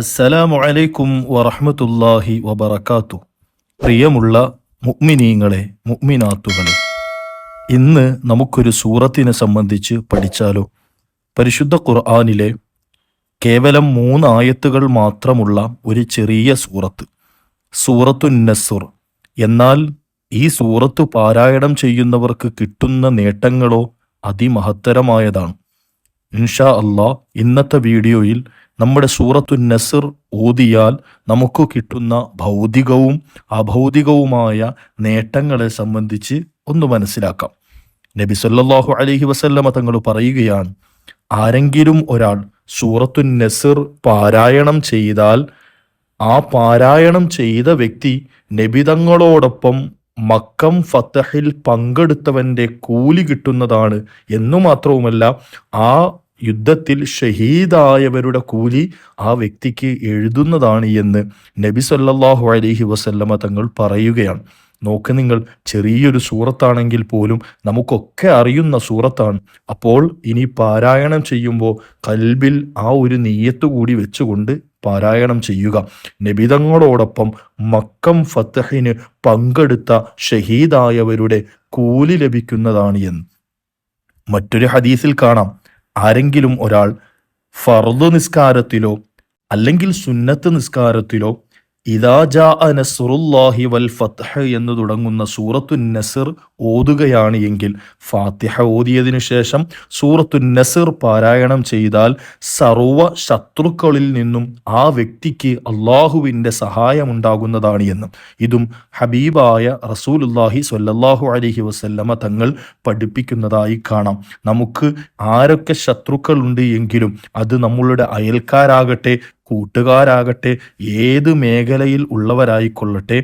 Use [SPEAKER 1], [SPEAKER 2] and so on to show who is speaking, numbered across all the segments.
[SPEAKER 1] അസ്സലാമു അലൈക്കും വറഹ്മത്തുള്ളാഹി വബറകാത്തു. പ്രിയമുള്ള മുഅ്മിനീങ്ങളെ മുഅ്മിനാത്തുകളെ ഇന്ന് നമുക്കൊരു സൂറത്തിനെ സംബന്ധിച്ച് പഠിച്ചാലോ? പരിശുദ്ധ ഖുർആനിലെ കേവലം മൂന്ന് ആയത്തുകൾ മാത്രമുള്ള ഒരു ചെറിയ സൂറത്ത് സൂറത്തു നസുർ. എന്നാൽ ഈ സൂറത്ത് പാരായണം ചെയ്യുന്നവർക്ക് കിട്ടുന്ന നേട്ടങ്ങളോ അതിമഹത്തരമായതാണ്. ഇൻഷാ അള്ളാ ഇന്നത്തെ വീഡിയോയിൽ നമ്മുടെ സൂറത്തു നസിർ ഓതിയാൽ നമുക്ക് കിട്ടുന്ന ഭൗതികവും അഭൗതികവുമായ നേട്ടങ്ങളെ സംബന്ധിച്ച് ഒന്ന് മനസ്സിലാക്കാം. നബി സല്ലാഹു അലഹി വസല്ലമ തങ്ങൾ പറയുകയാണ് ആരെങ്കിലും ഒരാൾ സൂറത്തു നസിർ പാരായണം ചെയ്താൽ ആ പാരായണം ചെയ്ത വ്യക്തി നബിതങ്ങളോടൊപ്പം മക്കം ഫത്തഹിൽ പങ്കെടുത്തവന്റെ കൂലി കിട്ടുന്നതാണ് എന്നു മാത്രവുമല്ല ആ യുദ്ധത്തിൽ ഷഹീദായവരുടെ കൂലി ആ വ്യക്തിക്ക് എഴുതുന്നതാണ് എന്ന് നബി സല്ലാഹു അലൈഹി വസല്ലമ തങ്ങൾ പറയുകയാണ്. നോക്ക് നിങ്ങൾ ചെറിയൊരു സൂറത്താണെങ്കിൽ പോലും നമുക്കൊക്കെ അറിയുന്ന സൂറത്താണ്. അപ്പോൾ ഇനി പാരായണം ചെയ്യുമ്പോൾ കൽബിൽ ആ ഒരു നെയ്യത്ത് കൂടി വെച്ചുകൊണ്ട് പാരായണം ചെയ്യുക. നബിതങ്ങളോടൊപ്പം മക്കം ഫത്തഹിന് പങ്കെടുത്ത ഷഹീദായവരുടെ കൂലി ലഭിക്കുന്നതാണ് എന്ന്. മറ്റൊരു ഹദീസിൽ കാണാം. ആരെങ്കിലും ഒരാൾ ഫർദ് നിസ്കാരത്തിലോ അല്ലെങ്കിൽ സുന്നത്ത് നിസ്കാരത്തിലോ ഇദാ നസുറുല്ലാഹി വൽ ഫത്ഹ് എന്ന് തുടങ്ങുന്ന സൂറത്തു നസർ ഓതുകയാണ് എങ്കിൽ ഫാത്തിഹ ഓതിയതിനു ശേഷം സൂറത്തു നസിർ പാരായണം ചെയ്താൽ സർവ ശത്രുക്കളിൽ നിന്നും ആ വ്യക്തിക്ക് അള്ളാഹുവിന്റെ സഹായമുണ്ടാകുന്നതാണ് എന്നും. ഇതും ഹബീബായ റസൂലുല്ലാഹി സ്വല്ലല്ലാഹു അലഹി വസല്ലമ തങ്ങൾ പഠിപ്പിക്കുന്നതായി കാണാം. നമുക്ക് ആരൊക്കെ ശത്രുക്കളുണ്ട് എങ്കിലും അത് നമ്മളുടെ അയൽക്കാരാകട്ടെ കൂട്ടുകാരാകട്ടെ ഏത് മേഖലയിൽ ഉള്ളവരായിക്കൊള്ളട്ടെ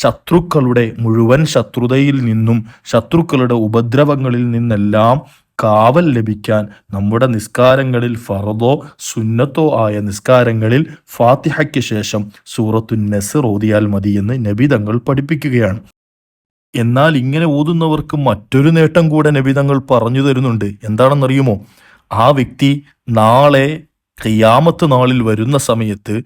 [SPEAKER 1] ശത്രുക്കളുടെ മുഴുവൻ ശത്രുതയിൽ നിന്നും ശത്രുക്കളുടെ ഉപദ്രവങ്ങളിൽ നിന്നെല്ലാം കാവൽ ലഭിക്കാൻ നമ്മുടെ നിസ്കാരങ്ങളിൽ ഫറദോ സുന്നത്തോ ആയ നിസ്കാരങ്ങളിൽ ഫാത്തിഹയ്ക്ക് ശേഷം സൂറത്തു നെസർ ഓതിയാൽ മതിയെന്ന് നബിതങ്ങൾ പഠിപ്പിക്കുകയാണ്. എന്നാൽ ഇങ്ങനെ ഓതുന്നവർക്ക് മറ്റൊരു നേട്ടം കൂടെ നബിതങ്ങൾ പറഞ്ഞു തരുന്നുണ്ട്. എന്താണെന്നറിയുമോ? ആ വ്യക്തി നാളെ ഖിയാമത്ത് നാളിൽ വരുന്ന സമയത്ത്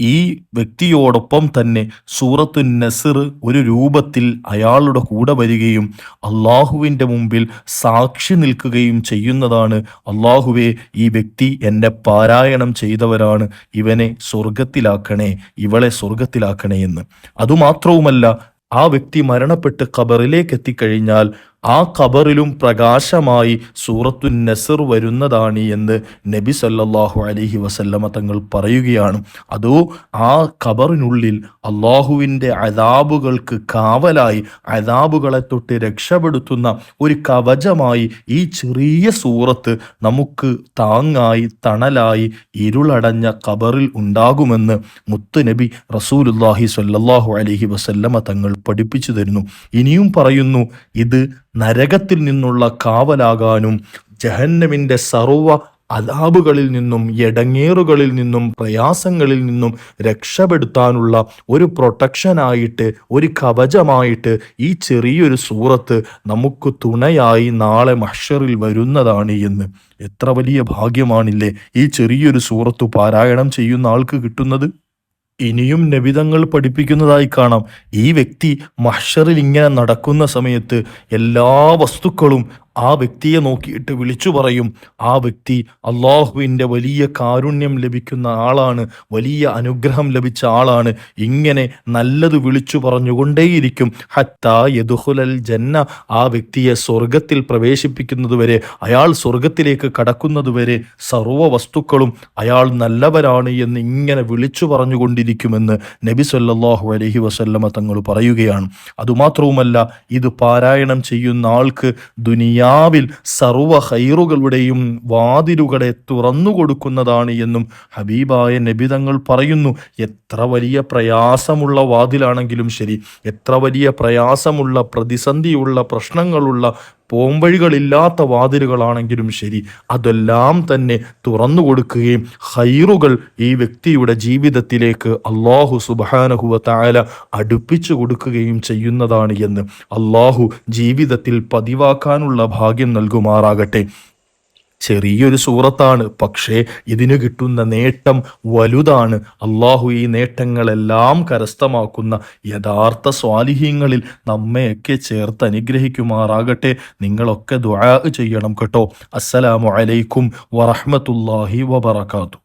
[SPEAKER 1] ഈ വ്യക്തിയോടൊപ്പം തന്നെ സൂറത്തു നസിർ ഒരു രൂപത്തിൽ അയാളുടെ കൂടെ വരികയും അള്ളാഹുവിന്റെ മുമ്പിൽ സാക്ഷി നിൽക്കുകയും ചെയ്യുന്നതാണ്. അള്ളാഹുവെ ഈ വ്യക്തി എന്നെ പാരായണം ചെയ്തവരാണ്. ഇവനെ സ്വർഗത്തിലാക്കണേ ഇവളെ സ്വർഗത്തിലാക്കണേ എന്ന്. അതുമാത്രവുമല്ല ആ വ്യക്തി മരണപ്പെട്ട് ഖബറിലേക്ക് എത്തിക്കഴിഞ്ഞാൽ ആ ഖബറിലും പ്രകാശമായി സൂറത്തു നസർ വരുന്നതാണ് എന്ന് നബി സല്ലല്ലാഹു അലൈഹി വസല്ലമ തങ്ങൾ പറയുകയാണ്. അതോ ആ ഖബറിനുള്ളിൽ അള്ളാഹുവിന്റെ അതാബുകൾക്ക് കാവലായി അതാബുകളെ തൊട്ട് രക്ഷപ്പെടുത്തുന്ന ഒരു കവചമായി ഈ ചെറിയ സൂറത്ത് നമുക്ക് താങ്ങായി തണലായി ഇരുളടഞ്ഞ ഖബറിൽ ഉണ്ടാകുമെന്ന് മുത്തുനബി റസൂലുല്ലാഹി സല്ലാഹു അലൈഹി വസല്ലമ തങ്ങൾ പഠിപ്പിച്ചു തരുന്നു. ഇനിയും പറയുന്നു ഇത് നരകത്തിൽ നിന്നുള്ള കാവലാകാനും ജഹന്നമിന്റെ സർവ അതാബുകളിൽ നിന്നും എടങ്ങേറുകളിൽ നിന്നും പ്രയാസങ്ങളിൽ നിന്നും രക്ഷപ്പെടുത്താനുള്ള ഒരു പ്രൊട്ടക്ഷനായിട്ട് ഒരു കവചമായിട്ട് ഈ ചെറിയൊരു സൂറത്ത് നമുക്ക് തുണയായി നാളെ മഷറിൽ വരുന്നതാണ് എന്ന്. എത്ര വലിയ ഭാഗ്യമാണില്ലേ ഈ ചെറിയൊരു സൂറത്ത് പാരായണം ചെയ്യുന്ന ആൾക്ക് കിട്ടുന്നത്? ഇനിയും നബിതങ്ങൾ പഠിപ്പിക്കുന്നതായി കാണാം. ഈ വ്യക്തി മഹ്ഷറിൽ ഇങ്ങനെ നടക്കുന്ന സമയത്ത് എല്ലാ വസ്തുക്കളും ആ വ്യക്തിയെ നോക്കിയിട്ട് വിളിച്ചു പറയും ആ വ്യക്തി അള്ളാഹുവിന്റെ വലിയ കാരുണ്യം ലഭിക്കുന്ന ആളാണ് വലിയ അനുഗ്രഹം ലഭിച്ച ആളാണ്. ഇങ്ങനെ നല്ലത് വിളിച്ചു പറഞ്ഞുകൊണ്ടേയിരിക്കും. ഹത്താ യദുഹുലൽ ജന്ന ആ വ്യക്തിയെ സ്വർഗത്തിൽ പ്രവേശിപ്പിക്കുന്നതുവരെ അയാൾ സ്വർഗത്തിലേക്ക് കടക്കുന്നതുവരെ സർവ വസ്തുക്കളും അയാൾ നല്ലവരാണ് എന്ന് ഇങ്ങനെ വിളിച്ചു പറഞ്ഞുകൊണ്ടിരിക്കുമെന്ന് നബി സല്ലാഹു അലഹി വസല്ലമ തങ്ങൾ പറയുകയാണ്. അതുമാത്രവുമല്ല ഇത് പാരായണം ചെയ്യുന്ന ആൾക്ക് ദുനിയ ദുനിയാവിൽ സർവ ഹൈറുകളുടെയും വാതിലുകളെ തുറന്നു കൊടുക്കുന്നതാണ് എന്നും ഹബീബായ നബിതങ്ങൾ പറയുന്നു. എത്ര വലിയ പ്രയാസമുള്ള വാതിലാണെങ്കിലും ശരി എത്ര വലിയ പ്രയാസമുള്ള പ്രതിസന്ധിയുള്ള പ്രശ്നങ്ങളുള്ള പോംവഴികളില്ലാത്ത വാതിലുകളാണെങ്കിലും ശരി. അതെല്ലാം തന്നെ തുറന്നു കൊടുക്കുകയും ഹൈറുകൾ ഈ വ്യക്തിയുടെ ജീവിതത്തിലേക്ക് അള്ളാഹു സുബാനഹുവ താല അടുപ്പിച്ചു കൊടുക്കുകയും ചെയ്യുന്നതാണ് എന്ന്. അള്ളാഹു ജീവിതത്തിൽ പതിവാക്കാനുള്ള ഭാഗ്യം നൽകുമാറാകട്ടെ. ചെറിയൊരു സൂറത്താണ്. പക്ഷേ ഇതിന് കിട്ടുന്ന നേട്ടം വലുതാണ്. അള്ളാഹു ഈ നേട്ടങ്ങളെല്ലാം കരസ്ഥമാക്കുന്ന യഥാർത്ഥ സ്വാലിഹ്യങ്ങളിൽ നമ്മയൊക്കെ ചേർത്ത് അനുഗ്രഹിക്കുമാറാകട്ടെ. നിങ്ങളൊക്കെ ദുആ ചെയ്യണം കേട്ടോ. അസ്സലാമു അലൈക്കും വറഹ്മത്തുള്ളാഹി വബറകാതുഹു.